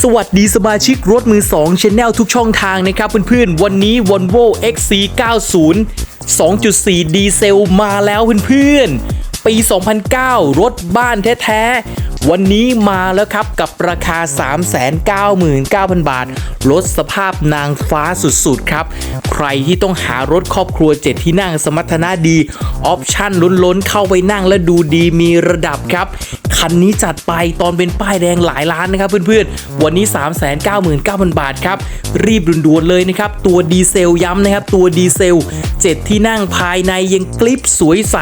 สวัสดีสมาชิกรถมือ2 Channel ทุกช่องทางนะครับเพื่อนๆ วันนี้ Volvo XC90 2.4 ดีเซลมาแล้วเพื่อนๆ ปี 2009 รถบ้านแท้ๆ วันนี้มาแล้วครับกับราคา 399,000 บาท รถสภาพนางฟ้าสุดๆ ครับ ใครที่ต้องหารถครอบครัว 7 ที่นั่งสมรรถนะดี ออปชั่นล้นๆ เข้าไปนั่งและดูดีมีระดับครับ คันนี้จัดไปตอนเป็นป้ายแดงหลายล้านนะครับเพื่อนๆ วันนี้ 399,000 บาทครับ รีบด่วนๆเลยนะครับ ตัวดีเซลย้ำนะครับ ตัวดีเซล 7 ที่นั่งภายในยังกลิปสวยใส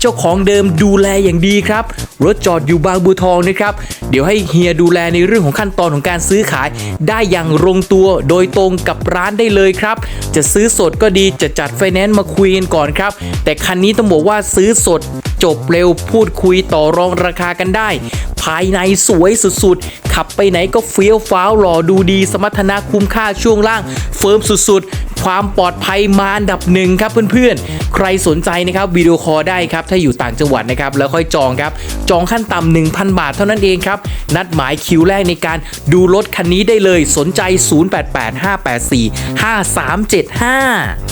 เจ้าของเดิมดูแลอย่างดีครับ รถจอดอยู่บางบัวทองนะครับ เดี๋ยวให้เฮียดูแลในเรื่องของขั้นตอนของการซื้อขาย ได้อย่างลงตัวโดยตรงกับร้านได้เลยครับ จะซื้อสดก็ดีจะจัดไฟแนนซ์มาคุยกันก่อนครับ แต่คันนี้ต้องบอกว่าซื้อสดจบเร็วพูดคุยต่อรองราคากันได้ ภายในสวยสุดๆ ขับไปไหนก็เฟี้ยวฟ้าวหล่อดูดีสมรรถนะคุ้มค่าช่วงล่าง เฟิร์มสุดๆ ความปลอดภัยมาอันดับหนึ่งครับเพื่อนๆ ใครสนใจนะครับวิดีโอคอลได้ครับ ถ้าอยู่ต่างจังหวัดนะครับ แล้วค่อยจองครับ จองขั้นต่ำ1,000 บาทเท่านั้นเองครับ นัดหมายคิวแรกในการดูรถคันนี้ได้เลยสนใจ 0885845375